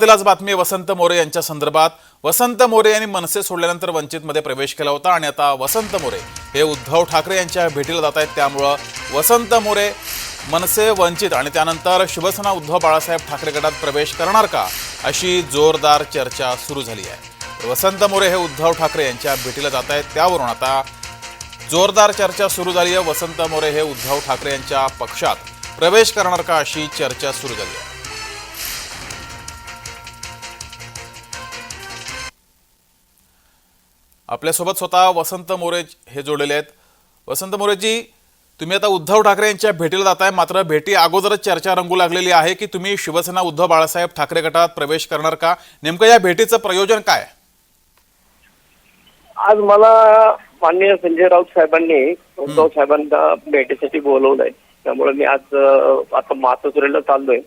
बातमी वसंत मोरे यांच्या संदर्भात. वसंत मोरे यांनी मनसे सोडल्यानंतर वंचितमध्ये प्रवेश केला होता आणि आता वसंत मोरे हे उद्धव ठाकरे यांच्या भेटीला जात आहेत. त्यामुळं वसंत मोरे मनसे वंचित आणि त्यानंतर शिवसेना उद्धव बाळासाहेब ठाकरे गटात प्रवेश करणार का अशी जोरदार चर्चा सुरू झाली आहे. वसंत मोरे हे उद्धव ठाकरे यांच्या भेटीला जात आहेत. त्यावरून आता जोरदार चर्चा सुरू झाली आहे. वसंत मोरे हे उद्धव ठाकरे यांच्या पक्षात प्रवेश करणार का अशी चर्चा सुरू झाली आहे. आपल्यासोबत स्वतः वसंत मोरे हे जोडलेले आहेत. वसंत मोरेजी तुम्ही आता उद्धव ठाकरे यांच्या भेटीला जाताय. मात्र भेटी अगोदरच चर्चा रंगू लागलेली आहे की तुम्ही शिवसेना उद्धव बाळासाहेब ठाकरे गटात प्रवेश करणार का? नेमकं या भेटीचं प्रयोजन काय? आज मला माननीय संजय राऊत साहेबांनी उद्धव साहेबांना भेटीसाठी बोलवलंय. त्यामुळे मी आज आता मातोश्रीला चाललोय.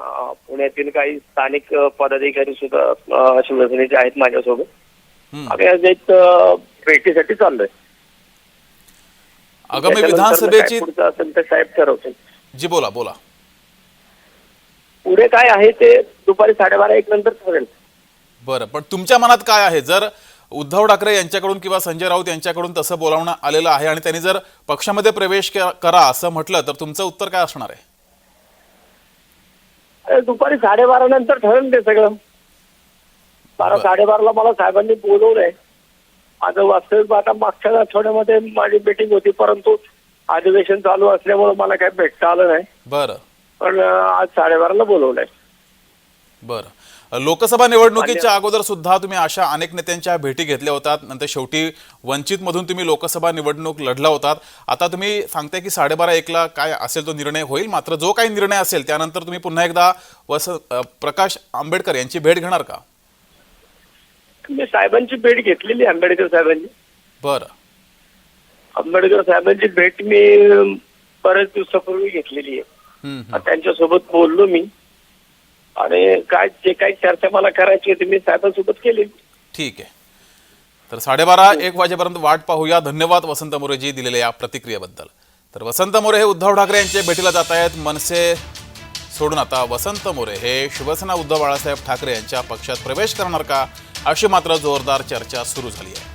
पुण्यातील काही स्थानिक पदाधिकारी सुद्धा शिवसेनेचे आहेत माझ्यासोबत. आम्ही आज एक भेटीसाठी चाललोय. आगामी विधानसभेची पुढचं असेल ते साहेब ठरवतील. जी बोला बोला. पुढे काय आहे ते दुपारी साडेबारा एक नंतर ठरेल. बरं पण तुमच्या मनात काय आहे? जर उद्धव ठाकरे यांच्याकडून किंवा संजय राऊत यांच्याकडून तसं बोलावणं आलेलं आहे आणि त्यांनी जर पक्षामध्ये प्रवेश करा असं म्हटलं तर तुमचं उत्तर काय असणार आहे? दुपारी साडेबारा नंतर ठरेल ते सगळं. बारा बरं. साडेबाराला मला साहेबांनी बोलवलंय. माझं वास्तविक आता मागच्या आठवड्यामध्ये माझी मीटिंग होती परंतु अधिवेशन चालू असल्यामुळे मला काही भेटता आलं नाही. बरं. पण आज साडेबाराला बोलवलंय. बरं. लोकसभा निवडणुकीच्या अगोदर सुद्धा तुम्ही अशा अनेक नेत्यांच्या भेटी घेतल्या होतात. नंतर शेवटी वंचित मधून तुम्ही लोकसभा निवडणूक लढला होतात. आता तुम्ही सांगताय की साडेबारा एकला काय असेल तो निर्णय होईल? मात्र जो काही निर्णय असेल त्यानंतर तुम्ही पुन्हा एकदा वस प्रकाश आंबेडकर यांची भेट घेणार का? मी साहेबांची भेट घेतलेली आंबेडकर साहेबांची बरं. आंबेडकर साहेबांची भेट मी बऱ्याच दिवसापूर्वी घेतलेली आहे. त्यांच्यासोबत बोललो मी. आणि काय जे काही चर्चा मला करायची होती मी साहेबांसोबत केली. ठीक आहे. तर साडेबारा एक वाजेपर्यंत वाट पाहूया. धन्यवाद वसंत मोरेजी दिलेल्या या प्रतिक्रियेबद्दल. तर वसंत मोरे हे उद्धव ठाकरे यांच्या भेटीला जात आहेत. मनसे सोडून आता वसंत मोरे हे शिवसेना उद्धव बाळासाहेब ठाकरे यांच्या पक्षात प्रवेश करणार का? अशी मात्र जोरदार चर्चा सुरू झाली आहे.